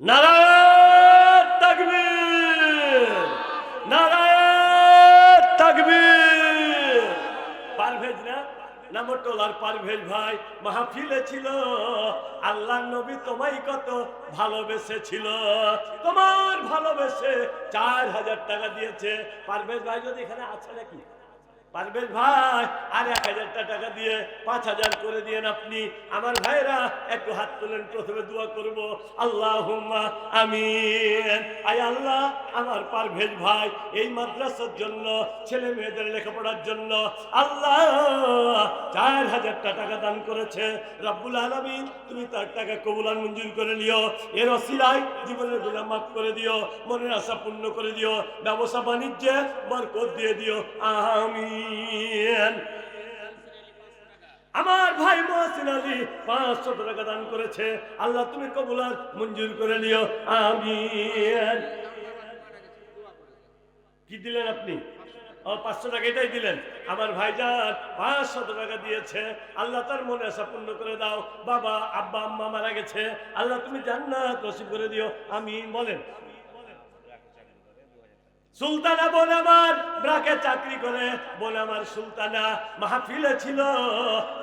নারায়ণ তাকবীর নারায়ণ তাকবীর। পারভেজ না? নামটোলার পারভেজ ভাই, মাহফিলে ছিল। আল্লাহ নবী তোমায় কত ভালোবেসেছিল। তোমার ভালোবেসে চার হাজার টাকা দিয়েছে। পারভেজ ভাই যদি এখানে আছে নাকি? পারবেন ভাই? আর এক হাজার টাকা দিয়ে পাঁচ হাজার করে দিয়েন আপনি। আমার ভাইরা, একটু হাত তুলেন, প্রথমে দোয়া করব। আল্লাহ আমিন। আয় আল্লাহ, আমার পারভেজ ভাই, এই মাদ্রাসার জন্য, ছেলে মেয়েদের লেখাপড়ার জন্য আল্লাহ চার হাজার টাকা দান করেছে। রব্বুল আলমিন, তুমি তার টাকা কবুলার মঞ্জুর করে নিও। এর অসিলায় জীবনের গুণা মাফ করে দিও, মনের আশা পূর্ণ করে দিও। ব্যবসা বাণিজ্যে বরকত দিয়ে দিও। আমার ভাই মহসিন আলী পাঁচশো টাকা দান করেছে। আল্লাহ তুমি কবুলার মঞ্জুর করে নিও। আমি কি দিলেন আপনি? ও, পাঁচশো টাকা এটাই দিলেন। আমার ভাইজান পাঁচশো টাকা দিয়েছে, আল্লাহ তার মনে আশা পূর্ণ করে দাও। বাবা, আব্বা, আম্মা মারা গেছে। আল্লাহ তুমি জান্নাত নসিব করে দিও। আমি বলেন। সুলতানা বোন আমার, ব্রাকে চাকরি করে। বোন আমার সুলতানা, মাহফিলে ছিল।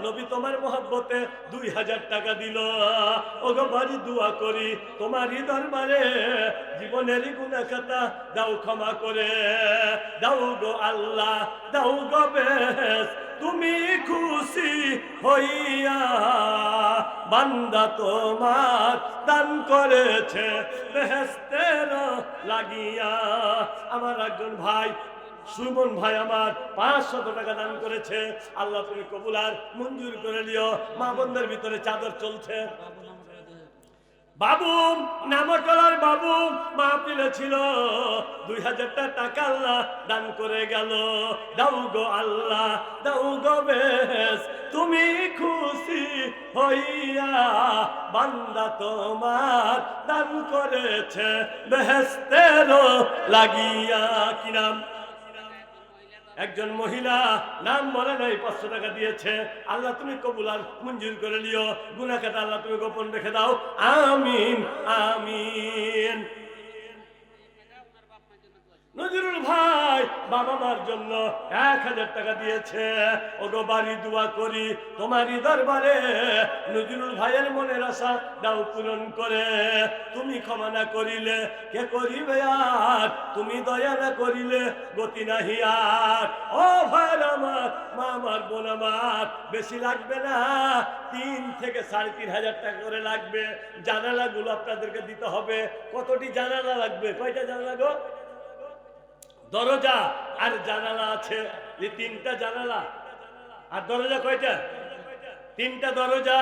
নবী তোমার মহব্বতে দুই হাজার টাকা দিল। ওগো বাড়ি দোয়া করি তোমারই দরবারে জীবনেরই গুণা খাতা দাও ক্ষমা করে। দাও গো আল্লাহ, দাও গো বেশ তুমি খুশি হইয়া বান্দা তোমার দান করেছে বেহেস্তের লাগিয়া। আমার একজন ভাই, সুমন ভাই আমার পাঁচশত টাকা দান করেছে। আল্লাহ তুমি কবুলার মঞ্জুর করে নিও। মা বন্ধের ভিতরে চাদর চলছে। বাবু নামটলার বাবু, মাহফিলে ছিল। দুই হাজারটা টাকা আল্লাহ দান করে গেল। দাও গো আল্লাহ, দাও গো বেশ, তুমি খুশি হইয়া বান্দা তোমার দান করেছে। বেহেস্তের লাগিয়া কি নাম একজন মহিলা নাম বলে নাই, পাঁচশো টাকা দিয়েছে। আল্লাহ তুমি কবুল আর মঞ্জুর করে নিও। গুনা খাতা আল্লাহ তুমি গোপন রেখে দাও। আমিন আমিন। নজরুল ভাই, বাবা মার জন্য এক হাজার টাকা দিয়েছে। ওগো বাড়ি দোয়া করি, তোমারই দরবারে নজরুল ভাইয়ের মনের আশা দাও পূরণ করে। তুমি ক্ষমা না করিলে কে করিবে আর? তুমি দয়া না করিলে গতি নাহি আর। ও ভাই আমার, মা আমার, বোন আমার, বেশি লাগবে না। তিন থেকে সাড়ে তিন হাজার টাকা করে লাগবে। জানালাগুলো আপনাদেরকে দিতে হবে। কতটি জানালা লাগবে? কয়টা জানালা গো? দরজা আর জানালা আছে। এই তিনটা জানালা। আর দরজা কয়টা? তিনটা দরজা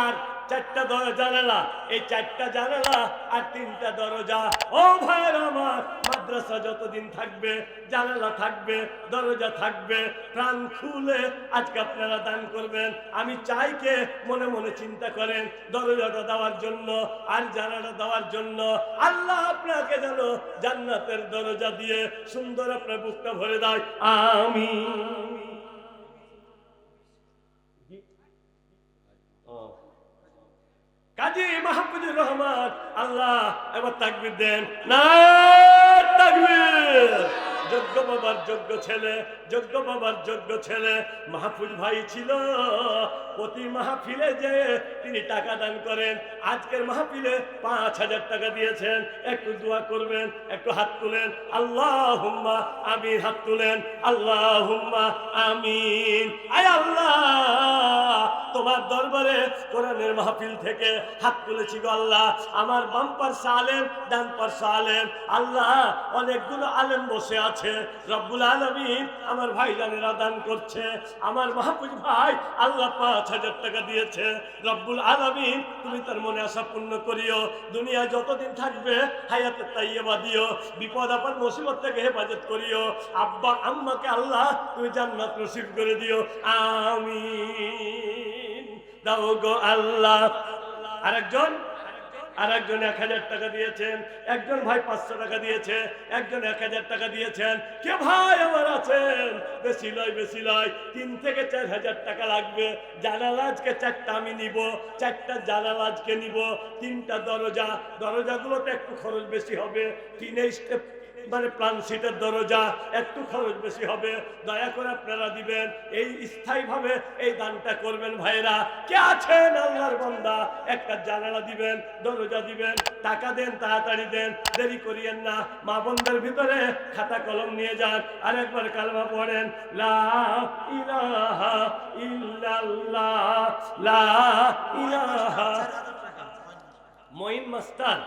আর চারটা জানালা এই চারটা জানালা আর তিনটা দরজা। ও ভাইয়ের আমার, মাদ্রাসা যতদিন থাকবে, জানালা থাকবে, দরজা থাকবে, প্রাণ খুলে আজকে আপনারা দান করবেন। আমি চাই কে মনে মনে চিন্তা করেন, দরজাটা দেওয়ার জন্য আর জানালা দেওয়ার জন্য। আল্লাহ আপনাকে যেন জান্নাতের দরজা দিয়ে সুন্দর আপনার বুকটা ভরে দেয়। আমি কাজী মাহমুদুর রহমান, আল্লাহ, এবার তাকবির দেন। না তাকবির। যোগ্য বাবার যোগ্য ছেলে, যোগ্য বাবার যোগ্য ছেলে, মাহফুজ ভাই ছিল। প্রতি মাহফিলে যে তিনি টাকা দান করেন, আজকের মাহফিলে পাঁচ হাজার টাকা দিয়েছেন। একটু দোয়া করবেন, একটু হাত তুলেন। আল্লাহ হুম্মা আমিন, হাত তুলেন। আল্লাহ হুম্মা আমিন। আয় আল্লাহ, তোমার দরবারে কোরআনের মাহফিল থেকে হাত তুলেছি গো আল্লাহ। আমার বাম্পার সালেম ডান পার সালেম। আল্লাহ, অনেকগুলো আলেম বসে আছে। রব্বুল আলমিন আমার ভাইজানেরা দান করছে। আমার মাহফুজ ভাই, আল্লাহ পাঁচ হাজার টাকা দিয়েছে। রব্বুল আলমিন, তুমি তার মনে আশা পূর্ণ করিও। দুনিয়া যতদিন থাকবে, হায়াতে তাইয়েবা দিও। বিপদ আপদ, মুসিবত থেকে হেফাজত করিও। আব্বা, আম্মাকে আল্লাহ, তুমি জান্নাত নসিব করে দিও। আমি দাও গো আল্লাহ। আরেকজন? আর একজন এক হাজার টাকা দিয়েছেন, একজন ভাই পাঁচশো টাকা দিয়েছে, একজন এক হাজার টাকা দিয়েছেন। কে ভাই আমার আছেন? বেশি লয় বেশি লয়। তিন থেকে চার হাজার টাকা লাগবে। জানালাজকে চারটা আমি নিব। চারটা জানালাজকে নিব। তিনটা দরজা। দরজাগুলোতে একটু খরচ বেশি হবে। তিনে স্টেপ মানে প্লান সিটের দরজা, একটু খরচ বেশি হবে, দয়া করে আপনারা দিবেন। এই স্থায়ীভাবে এই দানটা করবেন ভাইরা কে আছেন আল্লাহর বান্দা? একটা জানালা দিবেন, দরজা দিবেন, টাকা দেন, তাড়াতাড়ি দেন, দেরি করিয়েন না। মা বোনদের ভিতরে খাতা কলম নিয়ে যান আর একবার কালমা পড়েন, লা ইলাহা ইল্লাল্লাহ, লা মাস্টার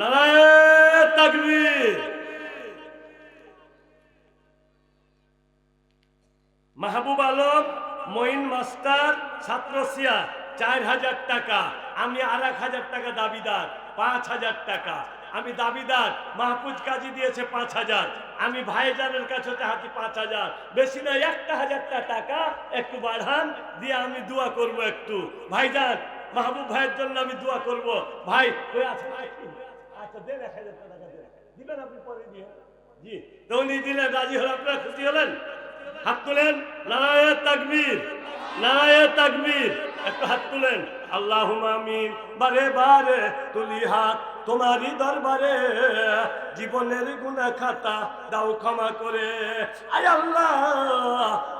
নারায়ণ তাকবীর। মাহবুব আলম, মঈন মাস্টার ছাত্রসিয়া চার হাজার টাকা। আমি আর হাজার টাকা দাবিদার, পাঁচ হাজার টাকা। আমি দাবিদার, মাহফুজ কাজী দিয়েছে পাঁচ হাজার। আমি ভাইজানের কাছে চাহাতি পাঁচ হাজার। বেশি না একটা হাজারটা টাকা একটু বাড়ান, দিয়ে আমি দোয়া করব একটু। ভাইজান, মাহবুব ভাইয়ের জন্য আমি দোয়া করব। ভাই ওই আছে? আচ্ছা দেন এক হাজার টাকা দিবেন আপনি পরে দিয়ে? জি। তো উনি দিলেন, রাজি হলেন আপনারা খুশি হলেন? হাত তুলেন। নারায়ণ তাকবীর নারায়ণ তাকবীর। একটু হাত তুলেন। আল্লাহ আমিন। বারে বারে তুলি হাত। তোমারই দরবারে জীবনের গুণা খাতা দাও, ক্ষমা করে। আয় আল্লাহ,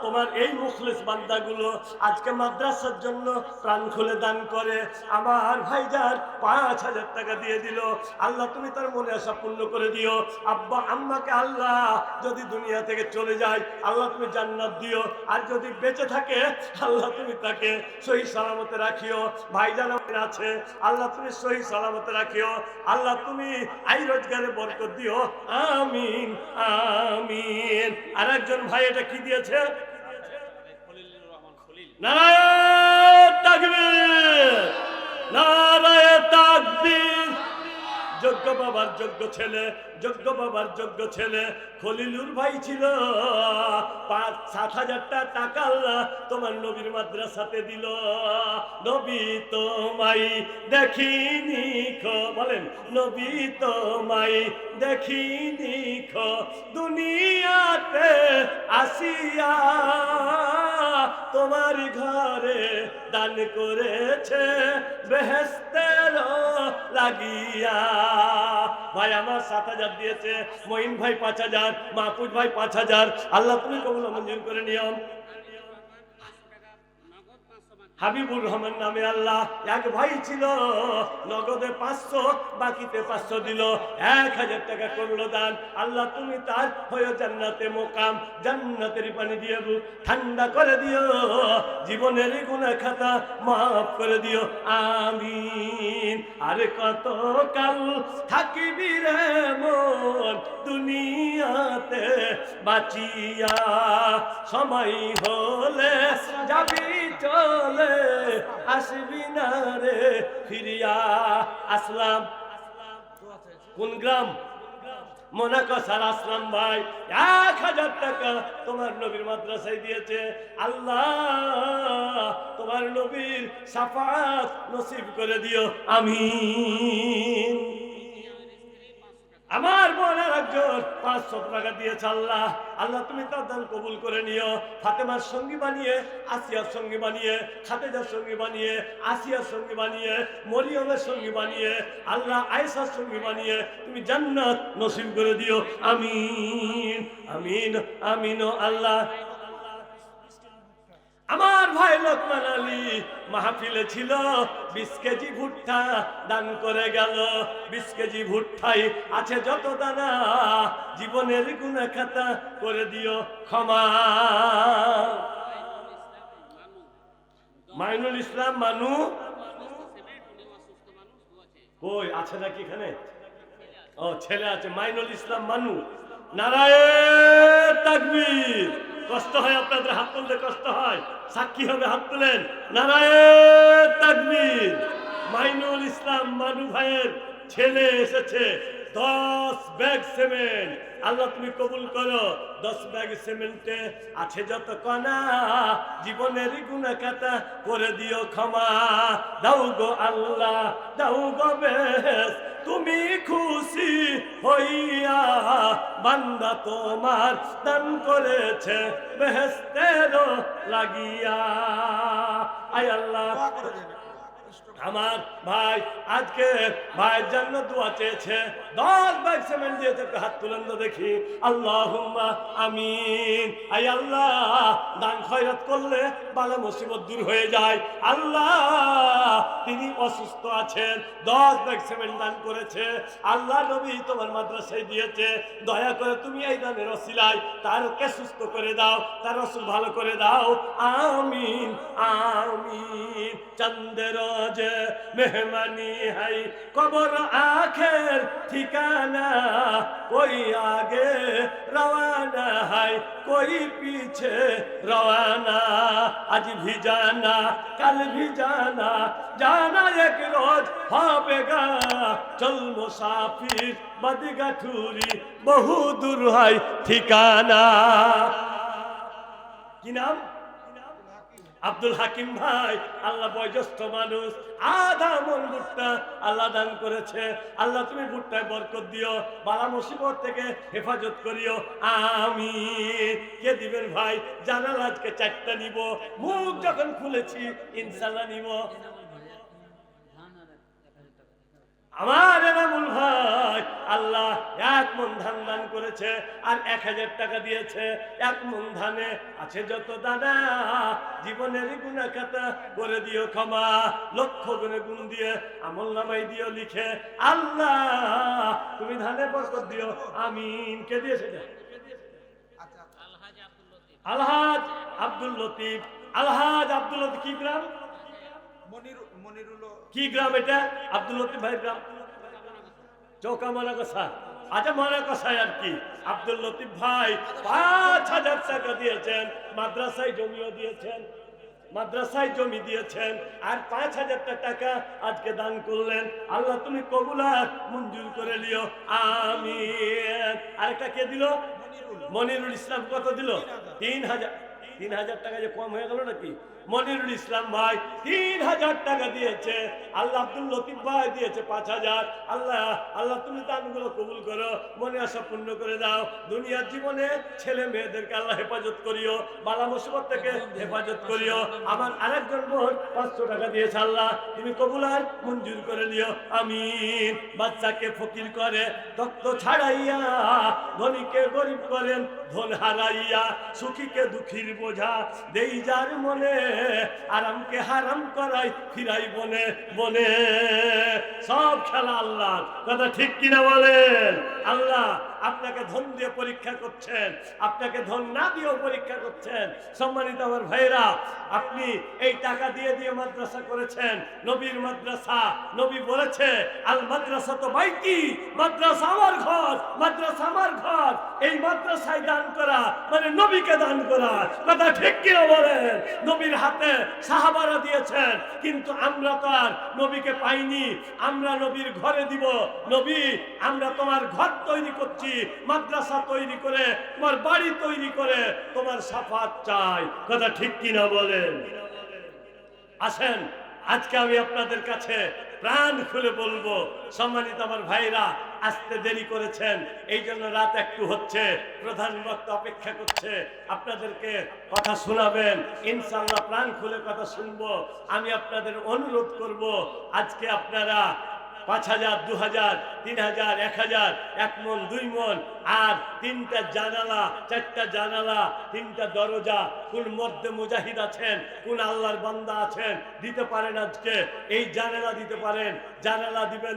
তোমার এই মুখলিস বান্দাগুলো আজকে মাদ্রাসার জন্য প্রাণ খুলে দান করে। আমার ভাইজান পাঁচ হাজার টাকা দিয়ে দিল। আল্লাহ, তুমি তার মনে আশা পূর্ণ করে দিও। আব্বা, আম্মাকে আল্লাহ যদি দুনিয়া থেকে চলে যায়, আল্লাহ তুমি জান্নাত দিও। আর যদি বেঁচে থাকে, আল্লাহ তুমি তাকে সহি সালামতে রাখিও। ভাইজান আছে। আল্লাহ, তুমি সহি সালামতে রাখিও। আল্লাহ তুমি আই রোজগারে বরকত দিও। আমিন আমিন। আর একজন ভাই এটা কি দিয়েছে? নারায়ণ তাকবীর। নারায়ণ তাকবীর। যোগ্য বাবার যোগ্য ছেলে, যোগ্য বাবার যোগ্য ছেলে। খলিলুর ভাই ছিল। পাঁচ, সাত হাজারটা টাকা তোমার নবীর মাদ্রাসাতে দিল। নবী তোমাই দেখিনি খো, বলেন, নবী তোমাই দেখিনি খো। দুনিয়াতে আসিয়া তোমার ঘরে দান করেছে বেহেস্তের লাগিয়া। ভাই, আমার সাত হাজার দিয়েছে। মঈন ভাই পাঁচ হাজার, মাহফুজ ভাই পাঁচ হাজার। আল্লাহ তুমি কবুল মঞ্জুর করে নিয়ম হাবিবুর রহমান নামে আল্লাহ এক ভাই ছিল, নগদে পাঁচশো, বাকিতে পাঁচশো দিল। এক হাজার টাকা করল দান। আল্লাহ, তুমি তার হয়ে জান্নাতে মোকাম, জান্নাতের পানি দিয়ে ঠান্ডা করে দিও, জীবনের গুণা খাতা মাফ করে দিও। আমিন। আরে কত কাল থাকিবি রে মন দুনিয়াতে বাঁচিয়া, সময় হলে যাবি চলে আসবি না রে, ফিরিয়া আসলাম। কোন গ্রাম? মোনাকো সার আসলাম ভাই। এক হাজার টাকা তোমার নবীর মাদ্রাসায় দিয়েছে। আল্লাহ, তোমার নবীর সাফাত নসিব করে দিও। আমিন। আমার বোন একজন পাঁচশো টাকা দিয়েছে আল্লাহ। আল্লাহ, তুমি তার দান কবুল করে নিও। ফাতেমার সঙ্গী বানিয়ে, আসিয়ার সঙ্গী বানিয়ে খাতেজার সঙ্গী বানিয়ে, আসিয়ার সঙ্গী বানিয়ে, মরিয়মের সঙ্গী বানিয়ে, আল্লাহ আয়েসার সঙ্গী বানিয়ে তুমি জান্নাত নসিব করে দিও। আমিন আমিন আমিন আল্লাহ। আমার ভাই লোকমান আলী মাহফিলে ছিল, বিশ কেজি ভুট্টা দান করে গেল। বিশ কেজি ভুট্টাই আছে যত দানা, জীবনের গুণা খাতা করে দিও ক্ষমা। মাইনুল ইসলাম মানু? কই, আছে নাকি এখানে? ও, ছেলে আছে, মাইনুল ইসলাম মানু। নারায়ণ তাকবীর। কষ্ট হয়, আপনাদের হাত তুলতে কষ্ট হয়। সাক্ষী হবে হাত তুলেন। নারায়ণ মাইনুল ইসলাম মানু ভাইয়ের ছেলে এসেছে। দশ ব্যাগ সিমেন্ট। আল্লাহ, তুমি কবুল করো। দশ ব্যাগ সিমেন্টে আছে যত কণা। জীবনের গুণা কাটা করে দিও ক্ষমা। দাও গো আল্লাহ, দাও গো বেশ। তুমি খুশি হইয়া বান্দা তোমার দান করেছে বেহেস্তের লাগিয়া। আয় আল্লাহ। আমার ভাই, আজকে ভাইয়ের জন্য দোয়া চেয়েছে। দশ ব্যাগ সিমেন্ট দিয়েছে হাত তুলেন দেখি। আল্লাহ আমিন। আই আল্লাহ, দান খয়রাত করলে বালা মুসিবত দূর হয়ে যায়। আল্লাহ, তিনি অসুস্থ আছেন। দশ ব্যাগ সিমেন্ট দান করেছে। আল্লাহ নবী তোমার মাদ্রাসায় দিয়েছে। দয়া করে তুমি এই দানের অসিলায় তারকে সুস্থ করে দাও, তার রসুল ভালো করে দাও। আমিন আমিন। চন্দ্র যে মেহমানি হাই, কবর আখের ঠিকানা কই আগে রওয়ানা হাই, কই পিছে রওয়ানা? আজ ভিজানা, কাল ভিজানা, জানা এক রোজ হবে গা। চল মুসাফির বদগা ঠুরি, বহু দূর হাই ঠিকানা। কি নাম? আব্দুল হাকিম ভাই, আল্লাহ বয়োজ্যেষ্ঠ মানুষ, আধা মন ভুট্টা আল্লাহ দান করেছে। আল্লাহ তুমি ভুট্টায় বরকত দিও, বালা মুসিবত থেকে হেফাজত করিও। আমি কে দিবেন ভাই? জানাল আজকে চারটা নিব। মুখ যখন খুলেছি ইনশাল্লাহ নিব। আমার এনামুল ভাই আল্লাহ এক মন ধান দান করেছে আর এক হাজার টাকা দিয়েছে। এক মন ধানে আছে যত দানা। জীবনের গুণা খাতা করে দিও ক্ষমা। লক্ষ গুণে গুণ দিয়ে আমল নামাই দিও লিখে। আল্লাহ তুমি ধানে বরকত দিও। আমিন। কে দিয়েছে। আলহাজ আব্দুল লতিফ। আলহাজ আব্দুল লতিফ কি গ্রাম? মনির মনিরুল কি গ্রাম এটা? আব্দুল লতিফ ভাই গ্রাম। চৌকা মানা কথা আচ্ছা মানা কথায় আর কি? আব্দুল লতিফ ভাই পাঁচ হাজার টাকা দিয়েছেন মাদ্রাসায় জমিও দিয়েছেন মাদ্রাসায় জমি দিয়েছেন আর পাঁচ হাজার টাকা আজকে দান করলেন। আল্লাহ তুমি কবুলার মঞ্জুর করে লিও আমি আরেকটা কে দিল? মনিরুল ইসলাম কত দিল? তিন হাজার তিন হাজার টাকা যে কম হয়ে গেল নাকি? মনিরুল ইসলাম ভাই তিন হাজার টাকা দিয়েছে। আল্লাহ আব্দুল লতিফ ভাই দিয়েছে পাঁচ হাজার। আল্লাহ আল্লাহ তুমি দানগুলো কবুল করো, মনে আশা পূর্ণ করে দাও। দুনিয়ার জীবনে ছেলে মেয়েদেরকে আল্লাহ হেফাজত করিও, বালা মুসিবত থেকে হেফাজত করিও। আমার আরেকজন বোন পাঁচশো টাকা দিয়েছে আল্লাহ, তুমি কবুলার মঞ্জুর করে নিও। আমিন। বাচ্চাকে ফকির করে তত্ত্ব ছাড়াইয়া, ধনীকে গরিব করেন, ধন হারাইয়া, সুখীকে দুঃখীর বোঝা, দেই যার মনে আরামকে হারাম করাই ফিরাই বনে বনে সব খেলা আল্লাহ কথা ঠিক কিনা বলেন? আল্লাহ আপনাকে ধন দিয়ে পরীক্ষা করছেন, আপনাকে ধন না দিয়েও পরীক্ষা করছেন। সম্মানিত আমার ভাইরা আপনি এই টাকা দিয়ে দিয়ে মাদ্রাসা করেছেন, নবীর মাদ্রাসা, নবী বলেছে, আল মাদ্রাসা তো বাইতি, মাদ্রাসা আমার ঘর, মাদ্রাসা আমার ঘর। এই মাদ্রাসায় দান করা মানে নবীকে দান করা। কথা ঠিক কিনা বলেন? নবীর হাতে সাহাবারা দিয়েছেন, কিন্তু আমরা তো আর নবীকে পাইনি। আমরা নবীর ঘরে দিব। নবী, আমরা তোমার ঘর তৈরি করছি, মাদ্রাসা তৈরি করে, তোমার বাড়ি তৈরি করে, তোমার সাফাত চাই। কথা ঠিক কিনা বলেন? আসেন, আজকে আমি আপনাদের কাছে প্রাণ খুলে বলব, সম্মানিত আমার ভাইরা আসতে দেরি করেছেন এই জন্য রাত একটু হচ্ছে। প্রধান বক্তা অপেক্ষা করছে, আপনাদেরকে কথা শোনাবেন। ইনশাল্লাহ প্রাণ খুলে কথা শুনব। আমি আপনাদের অনুরোধ করব, আজকে আপনারা পাঁচ হাজার, দু হাজার, তিন হাজার, এক হাজার, এক মন, দুই মন আর তিনটা জানালা, চারটা জানালা, তিনটা দরজা কোন মধ্যে মুজাহিদ আছেন কোন আল্লাহর বান্দা আছেন, দিতে পারেন আজকে। এই জানালা দিতে পারেন। জানালা দিবেন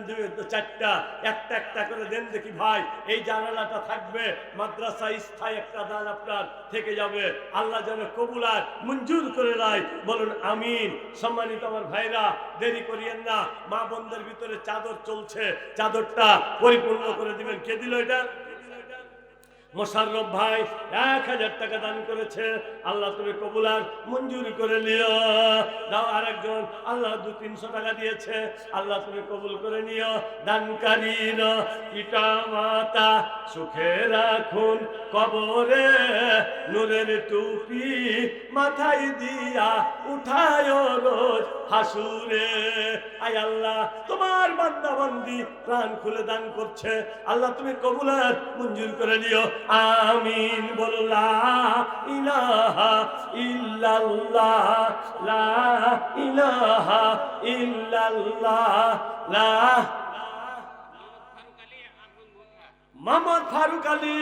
চারটা, একটা একটা করে দেন দেখি ভাই। এই জানালাটা থাকবে, মাদ্রাসা স্থায়ী একটা দান আপনার থেকে যাবে। আল্লাহ যেন কবুলার মঞ্জুর করে দেয় বলুন, আমিন। সম্মানিত আমার ভাইরা, দেরি করিয়েন না। মা বোনদের ভিতরে চাদর চলছে। চাদরটা পরিপূর্ণ করে দিবেন। কে দিল এটা? মোশাররফ ভাই, এক হাজার টাকা দান করেছে। আল্লাহ তুমি কবুলার মঞ্জুর করে নিও। দাও আরেকজন, আল্লাহ দু তিনশো টাকা দিয়েছে। আল্লাহ তুমি কবুল করে নিও। দানকারী পিতা মাতা সুখে রাখুন কবরে। নূরের টুপি মাথায় দিয়া উঠায় রোজ হাসুরে। আয় আল্লাহ, তোমার বান্দা বান্দি প্রাণ খুলে দান করছে। আল্লাহ তুমি কবুলার মঞ্জুর করে নিও। আমিন বললা ইলাহা ইল্লাল্লাহ লা ইলাহা মোহাম্মদ ফারুক আলী,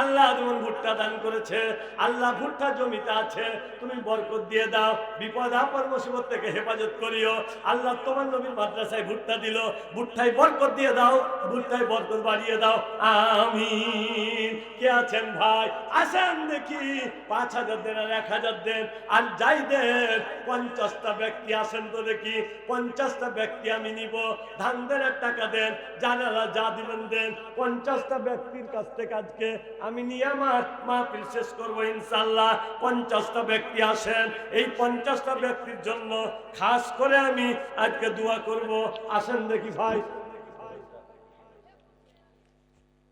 আল্লাহ যেমন ভুট্টা দান করেছে, আল্লাহ ভুট্টা জমিতে আছে, তুমি বরকত দিয়ে দাও, বিপদ আপদ মুসিবত থেকে হেফাজত করিও। আল্লাহ তোমার নবীর মাদ্রাসায় ভুট্টা দিল, ভুট্টায় বরকত দিয়ে দাও, ভুট্টায় বরকত বাড়িয়ে দাও। আমিন। কে আছেন ভাই? আসেন দেখি, পাঁচ হাজার দেন আর এক হাজার দেন। আর যাই দেন, পঞ্চাশটা ব্যক্তি আসেন তো দেখি, পঞ্চাশটা ব্যক্তি আমি নিব। ধান দেন টাকা দেন, জানালা যা দিবেন দেন, পঞ্চাশটা ব্যক্তির কাছ থেকে আজকে আমি নিয়ে আমার মাহফিল শেষ করব ইনশাল্লাহ পঞ্চাশটা ব্যক্তি আসেন। এই পঞ্চাশটা ব্যক্তির জন্য খাস করে আমি আজকে দোয়া করব। আসেন দেখি ভাই।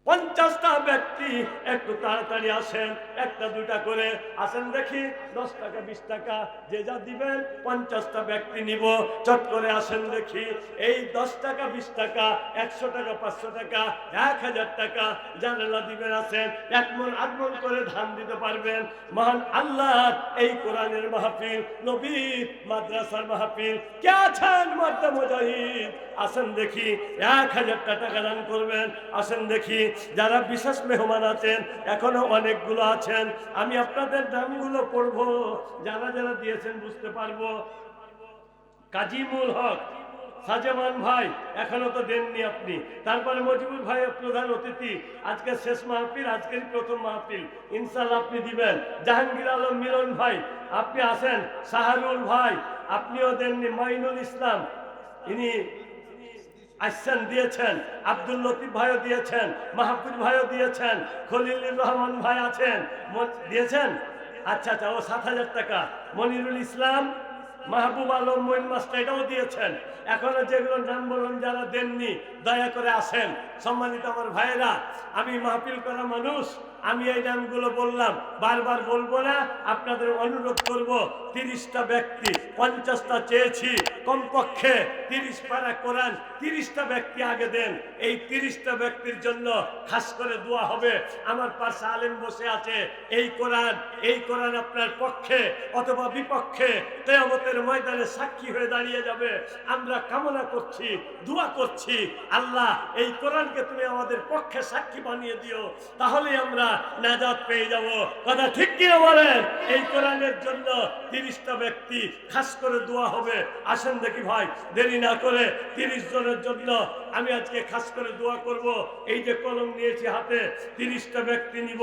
পঞ্চাশটা ব্যক্তি একটু তাড়াতাড়ি আসেন, একটা, দুটা করে। আসেন দেখি, দশ টাকা, বিশ টাকা, যে যা দিবেন, পঞ্চাশটা ব্যক্তি নিব, চট করে আসেন দেখি। এই দশ টাকা, বিশ টাকা, একশো টাকা, পাঁচশো টাকা, এক হাজার টাকা, জানালা দিবেন আসেন, এক মন, আধ করে ধান দিতে পারবেন। মহান আল্লাহ, এই কোরআনের মাহফিল নবীর মাদ্রাসার মাহফিল, কে আছেন মাদ্দা মুজাহিদ আসেন দেখি, এক হাজার টাকা দান করবেন। আসেন দেখি যারা বিশেষ মেহমান আছেন, এখনও অনেকগুলো আছেন, আমি আপনাদের নামগুলো পড়ব, যারা যারা দিয়েছেন বুঝতে পারব। কাজীমুল হক, সাজেমান ভাই, এখনও তো দেননি আপনি। তারপরে মজিবুর ভাই, প্রধান অতিথি, আজকে শেষ মাহফিল আজকের প্রথম মাহফিল। ইনশাল্লাহ আপনি দিবেন। জাহাঙ্গীর আলম মিলন ভাই, আপনি আসেন শাহরুল ভাই, আপনিও দেননি। মাইনুল ইসলাম, ইনি আসছেন দিয়েছেন, আব্দুল লতিফ ভাইও দিয়েছেন, মাহফুজ ভাইও দিয়েছেন, খলিলুর রহমান ভাই আছেন। দিয়েছেন? আচ্ছা আচ্ছা ও সাত হাজার টাকা। মনিরুল ইসলাম, মাহবুব আলম মইন মাস্টার, এটাও দিয়েছেন। এখনও যেগুলো নাম বললাম যারা দেননি, দয়া করে আসেন। সম্মানিত আমার ভাইয়েরা, আমি মাহফিল করা মানুষ আমি এই নামগুলো বললাম, বারবার বলব না, আপনাদের অনুরোধ করব, তিরিশটা ব্যক্তি, পঞ্চাশটা চেয়েছি, কমপক্ষে তিরিশ পারা কোরআন, তিরিশটা ব্যক্তি আগে দেন। এই তিরিশটা ব্যক্তির জন্য খাস করে দোয়া হবে। আমার পাশে আলেম বসে আছে, এই কোরআন এই কোরআন আপনার পক্ষে অথবা বিপক্ষে তেয়ামতের ময়দানে সাক্ষী হয়ে দাঁড়িয়ে যাবে। আমরা কামনা করছি, দোয়া করছি, আল্লাহ, এই কোরআনকে তুমি আমাদের পক্ষে সাক্ষী বানিয়ে দিও। তাহলে আমরা নাজাত পেয়ে যাব। কথা ঠিক কিনা বলেন? এই কোরআনের জন্য তিরিশটা ব্যক্তি খাস করে দোয়া হবে। আসেন দেখি ভাই, দেরি না করে তিরিশ জনের জন্য আমি আজকে খাস করে দোয়া করব। এই যে কলম নিয়েছি হাতে, তিরিশটা ব্যক্তি নিব।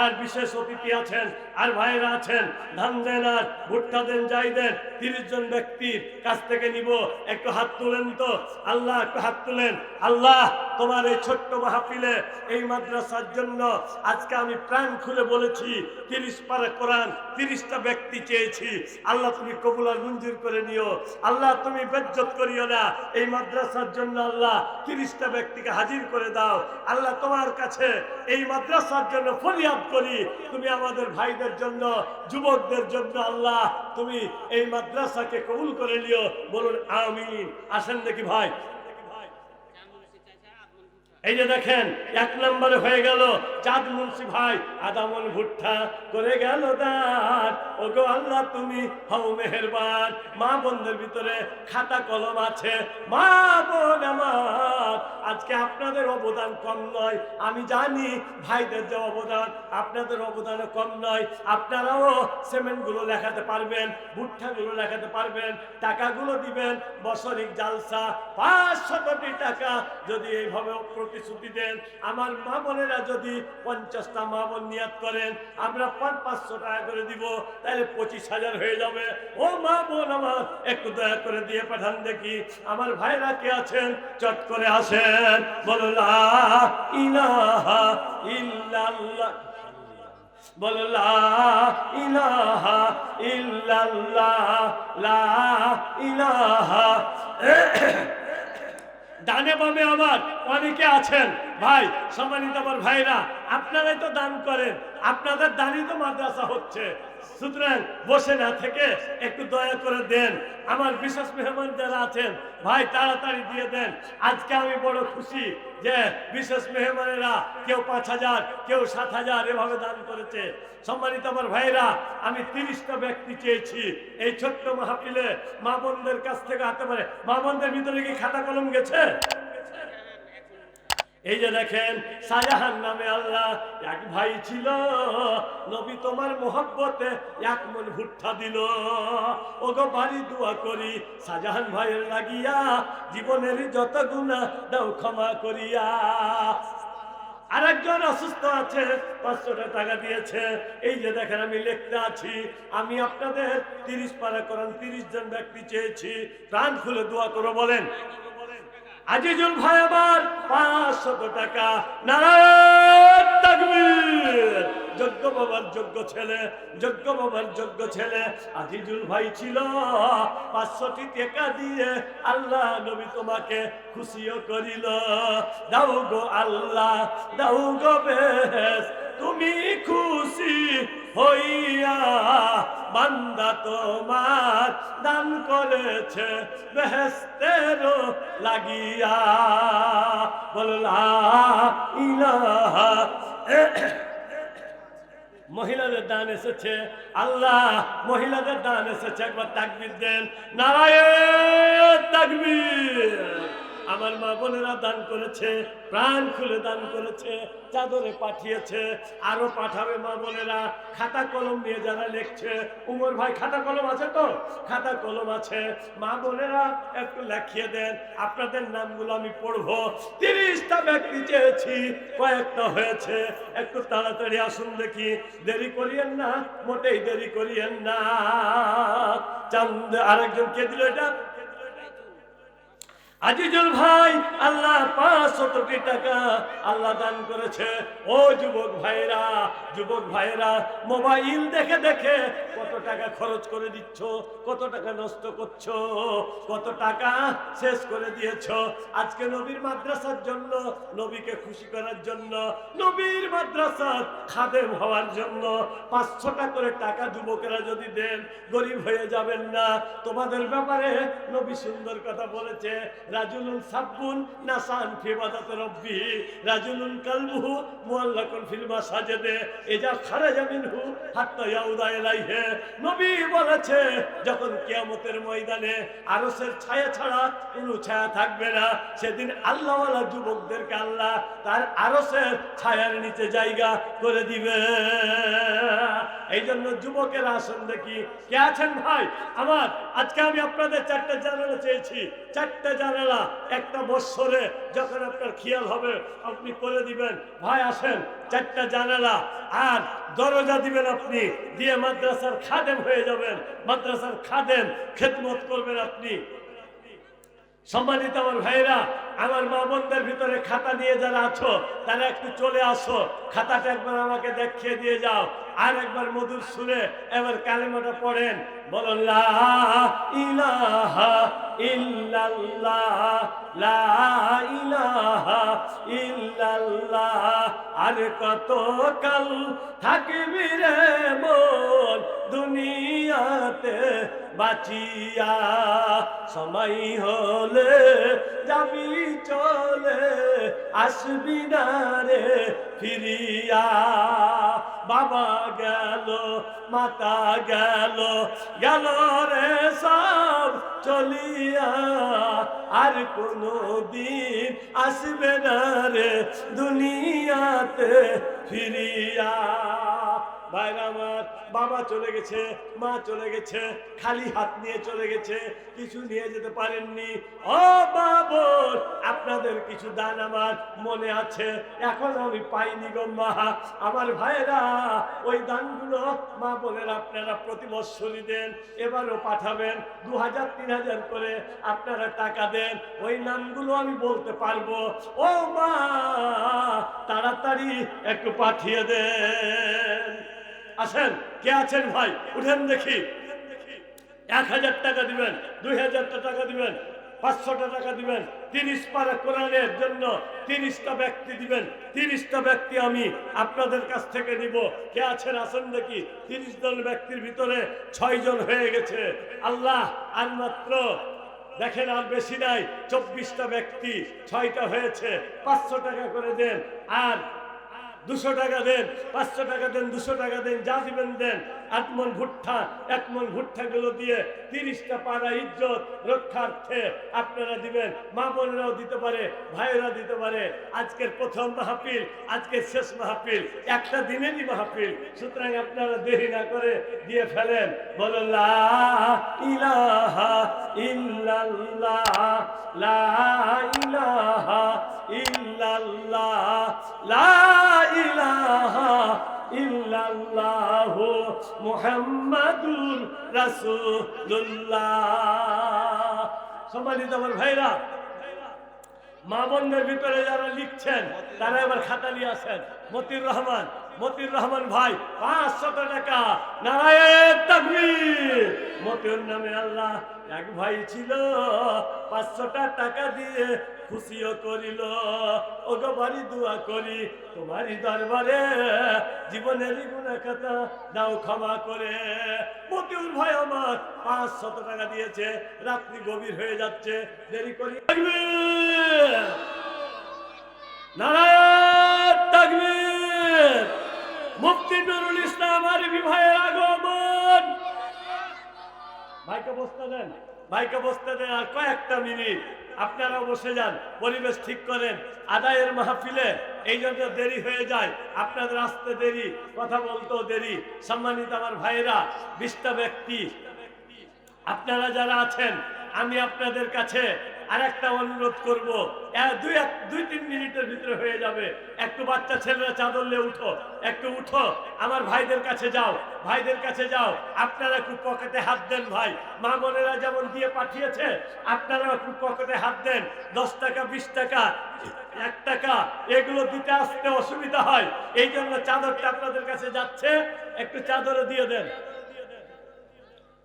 আর বিশেষ অতিথি আছেন, আর ভাইরা আছেন, ধান দেন আর ভুট্টা দেন, যাই দেন, তিরিশ জন ব্যক্তির কাছ থেকে নিব। একটু হাত তুলেন তো। আল্লাহ, একটু হাত তুলেন। আল্লাহ, তোমার এই ছোট্ট মাহফিলে, এই মাদ্রাসার জন্য আজকে আমি প্রাণ খুলে বলেছি, তিরিশ পারা কোরআন, তিরিশটা ব্যক্তি চেয়েছি। আল্লাহ তুমি কবুল আর মঞ্জুর করে নিও। আল্লাহ তুমি বেজ্জত করিও না। এই মাদ্রাসার জন্য আল্লাহ তিরিশটা ব্যক্তিকে হাজির করে দাও। আল্লাহ তোমার কাছে এই মাদ্রাসার জন্য ফরিয়াদ করি। তুমি আমাদের ভাইদের জন্য, যুবকদের জন্য আল্লাহ তুমি এই মাদ্রাসাকে কবুল করে নিও। বলুন, আমিন। আসেন দেখি ভাই। এই যে দেখেন, এক নম্বরে হয়ে গেল চাঁদ মুন্সি ভাই, আদামন ভুট্টা, করে গেল দান ওগো আল্লাহ, তুমি হও মেহেরবান। মা বন্ধের ভিতরে খাতা কলম আছে। মা বোন আমার, আজকে আপনাদের অবদান কম নয়। আমি জানি ভাইদের যে অবদান, আপনাদের অবদান কম নয়। আপনারাও সিমেন্টগুলো লেখাতে পারবেন, ভুট্টাগুলো লেখাতে পারবেন, টাকাগুলো দিবেন। বছরিক জালসা পাঁচশো কোটি টাকা যদি এইভাবে প্রতি প্রতিশ্রুতি দেন। আমার মা বোনেরা যদি পঞ্চাশটা মা বোন নিয়াত করেন, আমরা পাঁচ, পাঁচশো টাকা করে দিব, তাহলে পঁচিশ হাজার হয়ে যাবে। ও মা বোন আমার, একটু দয়া করে দিয়ে পাঠান দেখি। আমার ভাইরা কে আছেন? চট করে আসেন। বলো, লা ইলাহা ইল্লাল্লাহ। বলো ইলাহা ইল্লাল্লাহ। লা ইলাহা। ডানে বামে আমার। অনেকে আছেন, ভাই, সম্মানিত আমার ভাইরা, আপনারাই তো দান করেন, আপনাদের দানই তো মাদ্রাসা হচ্ছে। সুতরাং বসে না থেকে একটু দয়া করে দেন। আমার বিশেষ মেহমান যারা আছেন, ভাই, তাড়াতাড়ি দিয়ে দেন। আজকে আমি বড় খুশি যে বিশেষ মেহমানেরা কেউ পাঁচ হাজার, কেউ সাত হাজার এভাবে দান করেছে। সম্মানিত আমার ভাইরা, আমি তিরিশটা ব্যক্তি চেয়েছি। এই ছোট্ট মাহফিলে মা বোনদের কাছ থেকে হাতে পারে মা বোনদের ভিতরে কি খাতা কলম গেছে? এই যে দেখেন শাহজাহান নামে আল্লাহ এক ভাই ছিল। নবী তোমার মোহব্বতে এক মন ভুট্টা দিল। ও গো বাড়ি দোয়া করি শাহজাহান ভাইয়ের লাগিয়া জীবনের যত গুণা দাও ক্ষমা করিয়া। আরেকজন অসুস্থ আছে পাঁচশোটা টাকা দিয়েছে। এই যে দেখেন, আমি লিখতে আছি, আমি আপনাদের তিরিশ পারা করান তিরিশ জন ব্যক্তি চেয়েছি। প্রাণ খুলে দোয়া করো বলেন। আজিজুল ভাই আমার পাঁচশত টাকা। নারায়ণ যোগ্য বাবার যোগ্য ছেলে, যোগ্য বাবার যোগ্য ছেলে। আজিজুল ভাই ছিল পাঁচশোটি টাকা দিয়ে আল্লাহ নবী তোমাকে খুশিও করিল। দাও গো আল্লাহ, দাও গো বেশ, তুমি খুশি। হইয়া বান্দা তোমার দান করেছে বেহেস্তের লাগিয়া। বললা ইলাহা মহিলাদের দান এসেছে, আল্লাহ মহিলাদের দান এসেছে। একবার তাকবির দেন, নারায়ণ তাকবির। আমার মা বোনেরা দান করেছে, প্রাণ খুলে দান করেছে, চাদরে পাঠিয়েছে, আরও পাঠাবে মা বোনেরা। খাতা কলম নিয়ে যারা লিখছে, উমর ভাই, খাতা কলম আছে তো? খাতা কলম আছে। মা বোনেরা একটু লেখিয়ে দেন, আপনাদের নামগুলো আমি পড়ব। তিরিশটা ব্যক্তি চেয়েছি, কয়েকটা হয়েছে। একটু তাড়াতাড়ি আসুন দেখি। দেরি করিয়েন না, মোটেই দেরি করিয়েন না। চান্দ আরেকজন কে দিল এটা? আজিজুল ভাই, আল্লাহ পাঁচশত কোটি টাকা আল্লাহ দান করেছে। ও যুবক ভাইরা যুবক ভাইরা, মোবাইল দেখে দেখে কত টাকা খরচ করে দিচ্ছ, কত টাকা নষ্ট কত টাকা শেষ করে দিয়েছ। আজকে নবীর মাদ্রাসার জন্য, নবীকে খুশি করার জন্য, নবীর মাদ্রাসার খাদেম হওয়ার জন্য পাঁচশোটা করে টাকা যুবকেরা যদি দেন, গরিব হয়ে যাবেন না। তোমাদের ব্যাপারে নবী সুন্দর কথা বলেছে রাজুলুন সাব্বুন নাসান ফি রব্বি, রাজুলুন কালবুহু মুআল্লাকুন ফিল মাসাজিদে খারাজা মিনহু হাত্তা ইয়াউদা ইলাইহি। নবী বলেছে, যখন কিয়ামতের ময়দানে আরশের ছায়া ছাড়া কোনো ছায়া থাকবে না, সেদিন আল্লাহওয়ালা যুবকদেরকে আল্লাহ তার আরশের ছায়ার নিচে জায়গা করে দিবে। এই জন্য যুবকের, আসন দেখি, কে আছেন ভাই? আমার, আজকে আমি আপনাদের চারটে জানালা চেয়েছি। চারটে জানালা একটা বৎসরে যখন আপনার খেয়াল হবে, আপনি করে দিবেন। ভাই, আসেন, চারটা জানালা আর দরজা দিবেন আপনি, দিয়ে মাদ্রাসার খাদেম হয়ে যাবেন। মাদ্রাসার খাদেম খেদমত করবেন আপনি। সম্মানিত আমার ভাইরা আমার মা বোনদের ভিতরে খাতা নিয়ে যারা আছো, তারা একটু চলে আসো। খাতাটা একবার আমাকে দেখিয়ে দিয়ে যাও। আর একবার মধুর সুরে এবার কালেমাটা পড়েন। বলো লা ইলাহা ইল্লাল্লাহ, লা ইলাহা আর কত কাল থাকবি রে মন দুনিয়াতে? বাঁচিয়া সময় হলে যাবি চলে, আসবি না রে ফিরিয়া। বাবা গেল, মাতা গেল গেল রে সব চলিয়া। আর কোনো দিন আসবে না রে দুনিয়াতে ফিরিয়া। ভাইরা আমার, বাবা চলে গেছে, মা চলে গেছে, খালি হাত নিয়ে চলে গেছে, কিছু নিয়ে যেতে পারেননি। ও বাবর, আপনাদের কিছু দান আমার মনে আছে, এখন আমি পাইনি গো মা। আমার ভাইরা, ওই দানগুলো মা বোনের আপনারা প্রতি বৎসরই দেন, এবারও পাঠাবেন, দু হাজার, তিন হাজার করে আপনারা টাকা দেন, ওই নামগুলো আমি বলতে পারব। ও মা, তাড়াতাড়ি একটু পাঠিয়ে দেন। আসেন, কে আছেন ভাই? উঠেন দেখি। এক হাজার টাকা দিবেন, দুই হাজার টাকা দিবেন পাঁচশোটা টাকা দিবেন তিরিশ পারা কোরআনের জন্য তিরিশটা ব্যক্তি দিবেন তিরিশটা ব্যক্তি আমি আপনাদের কাছ থেকে নিব। কে আছেন, আসেন দেখি। তিরিশ জন ব্যক্তির ভিতরে ছয় জন হয়ে গেছে। আল্লাহ, আর মাত্র, দেখেন আর বেশি নাই, চব্বিশটা ব্যক্তি, ছয়টা হয়েছে, পাঁচশো টাকা করে দেন। আর দুশো টাকা দেন পাঁচশো টাকা দেন দুশো টাকা দেন যা দিবেন দেন। মন ভুট্টা, এক মন ভুট্টা গুলো দিয়ে তিরিশটা পাড়া ইজ্জত রক্ষার্থে আপনারা দিবেন। মা বোনেরাও দিতে পারে, ভাইয়েরা দিতে পারে। আজকের প্রথম মাহফিল, আজকের শেষ মাহফিল, একটা দিনেরই মাহফিল। সুতরাং আপনারা দেরি না করে দিয়ে ফেলেন। বলেন ইলাহা লা লা ইলাহা ইল্লাল্লাহু মুহাম্মাদুর রাসূলুল্লাহ। সম্মানিত আমার ভাইরা, মা বোনদের ভিতরে যারা লিখছেন, তারা এবার খাতা নিয়ে আসেন। মতির রহমান মতির রহমান ভাই পাঁচশত টাকা, নারায়ণ তাকবীর। মতির নামে আল্লাহ এক ভাই ছিল, পাঁচশোটা টাকা দিয়ে খুশিও করিল, ওগো দোয়া করি, তোমারই দরবারে জীবনের গুণা কথা দাও ক্ষমা করে। মতিউর ভাই আমার পাঁচশত টাকা দিয়েছে, রাত্রি গভীর হয়ে যাচ্ছে, দেরি করি। নারায়ণ তাকবীর! মুফতি ইসলাম আরবি ভাইয়ের আগমন! ভাইকে বসতে দেন ভাইকে বসতে দেন আর কয়েকটা মিনিট। আপনারা বসে যান, পরিবেশ ঠিক করেন। আদায়ের মাহফিলে এই জন্য দেরি হয়ে যায় আপনাদের আসতে দেরি, কথা বলতেও দেরি। সম্মানিত আমার ভাইয়েরা, বিশটা ব্যক্তি। আপনারা যারা আছেন, আমি আপনাদের কাছে আর একটা অনুরোধ করব। দুই এক- দুই তিন মিনিটের ভিতরে হয়ে যাবে। একটু বাচ্চা ছেলেরা চাদর নিয়ে উঠো, একটু উঠো। আমার ভাইদের কাছে যাও, ভাইদের কাছে যাও। আপনারা একটু পকেটে হাত দেন ভাই। মা বোনেরা যেমন দিয়ে পাঠিয়েছে আপনারা একটু পকেটে হাত দেন। দশ টাকা, বিশ টাকা, এক টাকা, এগুলো দিতে আসতে অসুবিধা হয়। এই জন্য চাদরটা আপনাদের কাছে যাচ্ছে, একটু চাদরে দিয়ে দেন।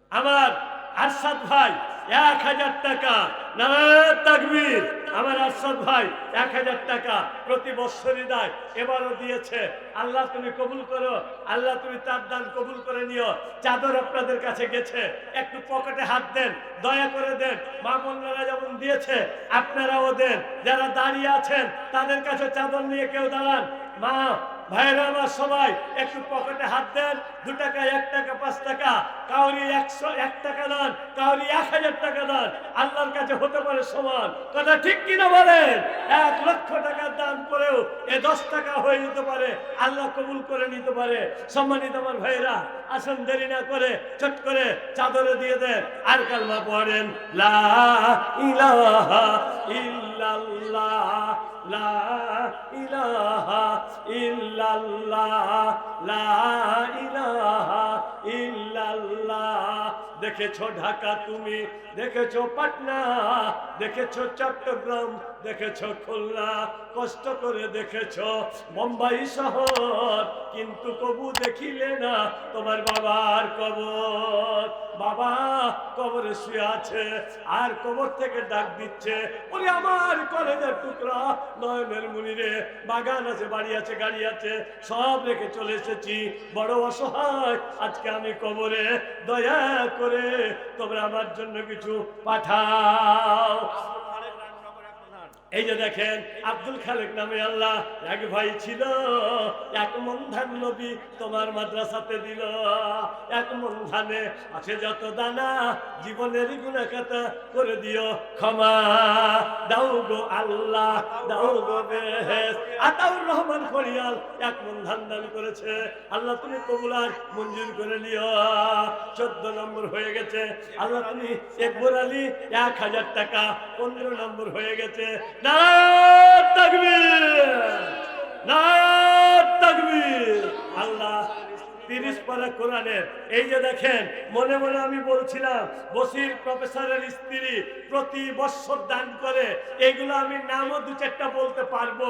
আমার আরশাদ ভাই এক হাজার টাকা। নারায়ণ আমার আরশাদ ভাই, এক হাজার টাকা প্রতি বৎসরই দেয়। এবারও দিয়েছে। আল্লাহ তুমি কবুল করো, আল্লাহ তুমি তার দান কবুল করে নিও। চাদর আপনাদের কাছে গেছে। একটু পকেটে হাত দেন, দয়া করে দেন। মা বোনেরা যেমন দিয়েছে, আপনারাও দেন। যারা দাঁড়িয়ে আছেন, তাদের কাছে চাদর নিয়ে কেউ দাঁড়ান। মা ভাইরা আমার সবাই, একটু পকেটে হাত দেন, দু টাকা, এক টাকা, পাঁচ টাকা, কাউরি একশো, এক টাকা দান, কাউরি এক হাজার টাকা দান, আল্লাহর কাছে হতে পারে সমান। কথা ঠিক কিনা বলেন? এক লক্ষ টাকার দান করেও এ দশ টাকা হয়ে যেতে পারে, আল্লাহ কবুল করে নিতে পারে। সম্মানিত আমার ভাইরা, আসেন দেরি না করে চট করে চাদরে দিয়ে দেন। আর কালমা পড়েন, লা ইলাহা ইল্লাল্লাহ। লা ইলাহা লা ইলাহা দেখেছ ঢাকা তুমি দেখেছ পাটনা দেখেছ চট্টগ্রাম দেখেছ খুলনা? কষ্ট করে দেখেছ মুম্বাই শহর। কিন্তু কবু দেখিলে না তোমার বাবার কবর। বাবা কবরে শুয়ে আছে, আর কবর থেকে ডাক দিচ্ছে, ওরে আমার কলেজের টুকরা, নয়নের মুনিরে, বাগান আছে, বাড়ি আছে, গাড়ি আছে, সব রেখে চলে এসেছি। বড় অসহায়, আজকে আমি কবরে, দয়া করে তোমরা আমার জন্য কিছু পাঠাও। এই যে দেখেন আব্দুল খালেক নামে আল্লাহ এক ভাই ছিল, এক মন ধান নবী তোমার মাদ্রাসাতে দিল। এক মন ধানে আছে যত দানা, জীবনের গুণাকাতা করে দিও, ক্ষমা দাও গো আল্লাহ, দাও গো আতাউর রহমান খড়িয়াল এক মন ধান দান করেছে। আল্লাহ তুমি কবুলার মঞ্জুর করে নিও। চোদ্দ নম্বর হয়ে গেছে। আল্লাহ তুমি একবর আলী এক হাজার টাকা, পনেরো নম্বর হয়ে গেছে। আল্লাহ, তিরিশ পারা কোরআনের এই যে দেখেন, মনে মনে আমি বলছিলাম, বসির স্ত্রী প্রতি বৎসর দান করে, এগুলো আমি নামও দু চারটা বলতে পারব।